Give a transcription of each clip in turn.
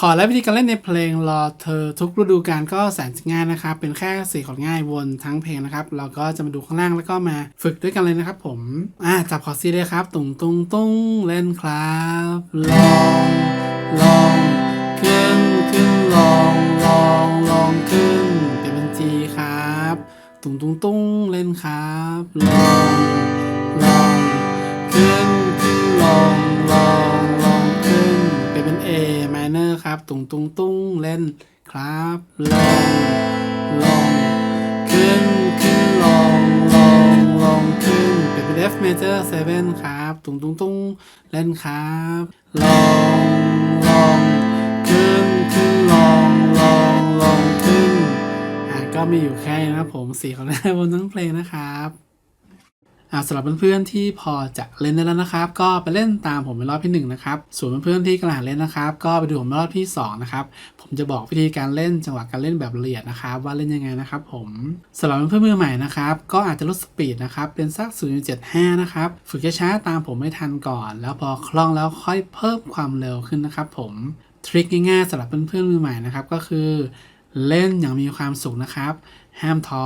ขอและวิธีการเล่นในเพลงรอเธอทุกฤดูกาลก็แสนจะง่ายนะครับ เป็นแค่สี่ขอดง่ายวนทั้งเพลงนะครับ เราก็จะมาดูข้างล่างแล้วก็มาฝึกด้วยกันเลยนะครับผมอ่าจับคอร์ดซีเลยครับตุงตุงตุงเล่นครับลองลองขึ้นขึ้นลองลองลองขึ้นเป็นบัญจีครับ ตุงตุงตุงเล่นครับลองลอง ตุงตุงตุงเล่นครับลองลองขึ้นขึ้นลองลองลองขึ้นเป็นเป็น F major 7ครับตุงตุงตุงเล่นครับลองลองขึ้นขึ้นลองลองลองขึ้นอะก็มีอยู่แค่นะครับผมสี่ของหน้าบนทั้งเพลงนะครับ สำหรับเพื่อนๆที่พอจะเล่นได้แล้วนะครับ ก็ไปเล่นตามผมเป็นรอบที่หนึ่งนะครับส่วนเพื่อนๆที่กำลังเล่นนะครับ ก็ไปดูผมรอบที่สองนะครับผมจะบอกวิธีการเล่นจังหวะการเล่นแบบละเอียดนะครับว่าเล่นยังไงนะครับ ผมสำหรับเพื่อนๆมือใหม่นะครับก็อาจจะลดสปีดนะครับเป็นสัก 0.75 นะครับฝึกช้าๆตามผมไม่ทันก่อน แล้วพอคล่องแล้วค่อยเพิ่มความเร็วขึ้นนะครับ ผมทริคง่ายๆสำหรับเพื่อนๆมือใหม่นะครับก็คือเล่นอย่างมีความสุขนะครับ ห้ามท้อ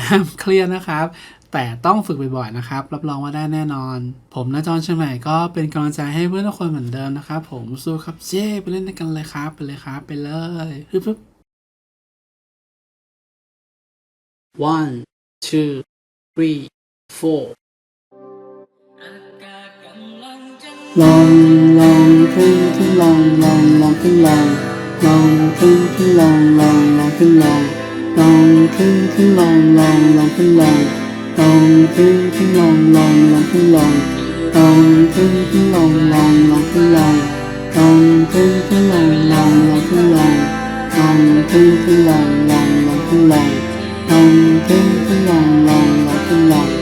ห้ามเครียดนะครับแต่ต้องฝึกบ่อยๆนะครับ รับรองว่าได้แน่นอน ผมนะจอนเชียงใหม่ก็เป็นกำลังใจให้เพื่อนทุกคนเหมือนเดิมนะครับ ผมสู้ครับเจ้ไปเล่นด้วยกันเลยครับไปเลยครับไปเลยฮึบฮึบ one two three four ลองลองขึ้นขึ้นลองลองลองขึ้นลองลองขึ้นขึ้นลองลองลองขึ้นลองลองขึ้นขึ้นลองลองลองขึ้นลอง ลองขึ้นขึ้นลองลองลองขึ้นลองลองขึ้นขึ้นลองลองลองขึ้นลองลองขึ้นขึ้นลองลองลองขึ้นลองลองขึ้นขึ้นลองลองลองขึ้นลองลองขึ้นขึ้นลองลองลองขึ้นลอง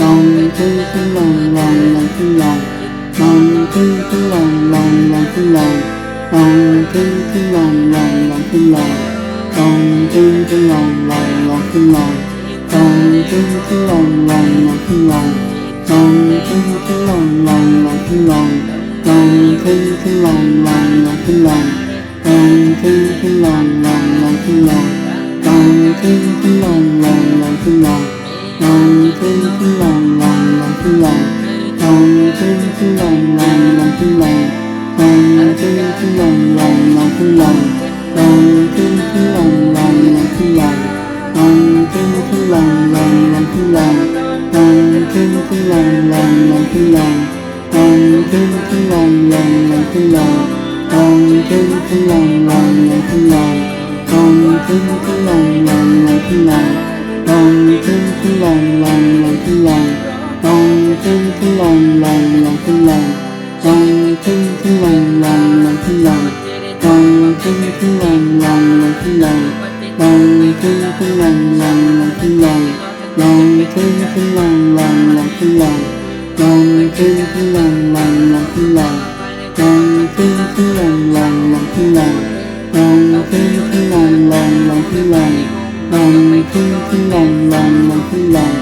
ลองขึ้นขึ้นลองลองลองขึ้นลองลองขึ้นขึ้นลองลองลองขึ้นลองลองขึ้นขึ้นลองลองลองขึ้นลองลองขึ้นขึ้นลองลองลองขึ้นลอง ลองขึ้นขึ้นลองลองลองขึ้นลองลองขึ้นขึ้นลองลองลองขึ้นลองลองขึ้นขึ้นลองลองลองขึ้นลองลองขึ้นขึ้นลองลองลองขึ้นลองลองขึ้นขึ้นลองลองลองขึ้นลองลองขึ้นขึ้นลองลองลองขึ้นลองลองขึ้นขึ้นลองลองลองขึ้นลองลองขึ้นขึ้นลองลองลองขึ้นลองลองขึ้นขึ้นลองลองลองขึ้นลอง ลองขึ้นขึ้นลงลงลงขึ้นลงลองขึ้นขึ้นลงลงลงขึ้นลงลองขึ้นขึ้นลงลงลงขึ้นลงลองขึ้นขึ้นลงลงลงขึ้นลงลองขึ้นขึ้นลงลงลงขึ้นลงลองขึ้นขึ้นลงลงลงขึ้นลงลองขึ้นขึ้นลงลงลงขึ้นลงลองขึ้นขึ้นลงลงลงขึ้นลงลองขึ้นขึ้นลงลงลงขึ้นลง ลองขึ้นขึ้นลองลองลองขึ้นลองลองขึ้นขึ้นลองลองลองขึ้นลองลองขึ้นขึ้นลองลองลองขึ้นลองลองขึ้นขึ้นลองลองลองขึ้นลองลองขึ้นขึ้นลองลองลองขึ้นลองลองขึ้นขึ้นลองลองลองขึ้นลอง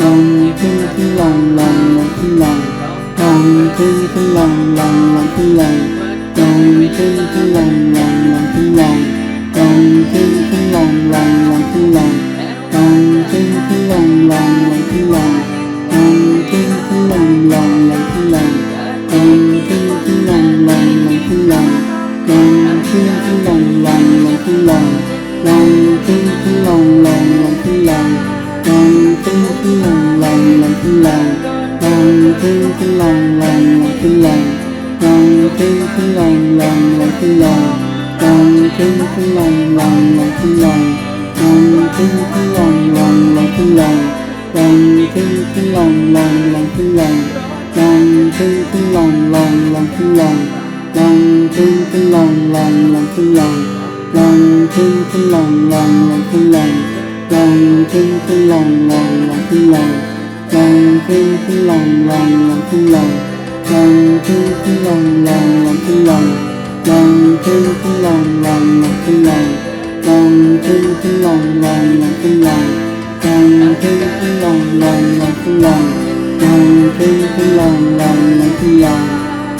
ลองขึ้นขึ้นลองลองลองขึ้นลองลองขึ้นขึ้นลองลองลองขึ้นลองลองขึ้นขึ้นลองลองลองขึ้นลอง ลองขึ้นขึ้นลองลองลองขึ้นลองลองขึ้นขึ้นลองลองลองขึ้นลองลองขึ้นขึ้นลองล ขึ้นขึ้นลองลงขึ้นลงลงขึ้นขึ้นลงลงลงขึ้นลงลงขึ้นขึ้นลงลงลงขึ้นลงลงขึ้นขึ้นลงลงลงขึ้นลงลงขึ้นขึ้นลงลงลงขึ้นลงลงขึ้นขึ้นลงลงลงขึ้นลงลงขึ้นขึ้นลงลงลงขึ้นลงลงขึ้นขึ้นลงลงลงขึ้นลงลงขึ้นขึ้นลงลงลงขึ้นลง ลองขึ้นขึ้นลองลองลงขึ้นลงลงขึ้นขึ้นลองลงลงขึ้นลองลองขึ้นขึ้นลงลงลงขึ้นลองลงขึ้นขึ้นลองลองลงขึ้นลง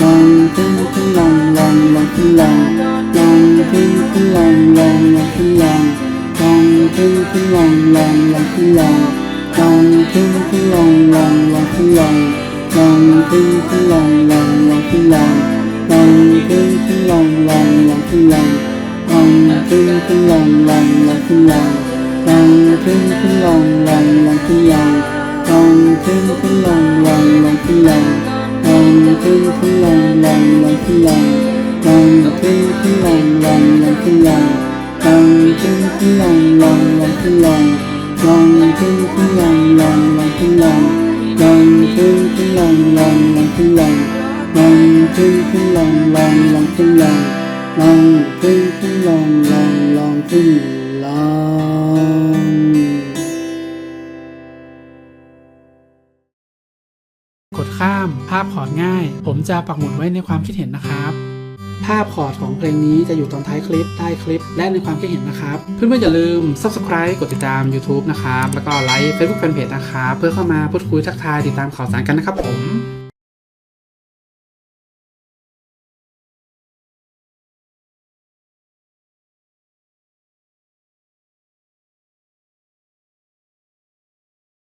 ลงขึ้นขึ้นลองลงลงขึ้นลองลองขึ้นขึ้นลงลงลงขึ้นลองลงขึ้นขึ้นลองลองลงขึ้นลงลงขึ้นขึ้นลองลงลงขึ้นลองลองขึ้นขึ้นลงลงลงขึ้นลองลงขึ้น ลงลงลงขึ้นลงลงขึ้นขึ้นลงลงลงขึ้นลงลงขึ้นขึ้นลงลงลงขึ้นลงลงขึ้นขึ้นลงลงลงขึ้นลงลงขึ้นขึ้นลงลงลงขึ้นลงลองขึ้นขึ้นลองลองลองขึ้นลองลองขึ้นขึ้นลองลองลองขึ้นลองลอ งขึ้นขึ้นลองลองลองขึ้นลองลองขึ้นขึ้นลองลองลองขึ้นลองกดข้ามภาพขอดง่าย ผมจะปักหมุดไว้ในความคิดเห็นนะครับ ภาพคอดของเพลงนี้จะอยู่ตอนท้ายคลิปใต้คลิป และในความคิดเห็นนะครับ เพื่อนๆอย่าลืม subscribe กดติดตาม YouTube นะครับ แล้วก็ไลค์ Facebook Fanpage นะครับ เพื่อเข้ามาพูดคุยทักทายติดตามข่าวสารกันนะครับผม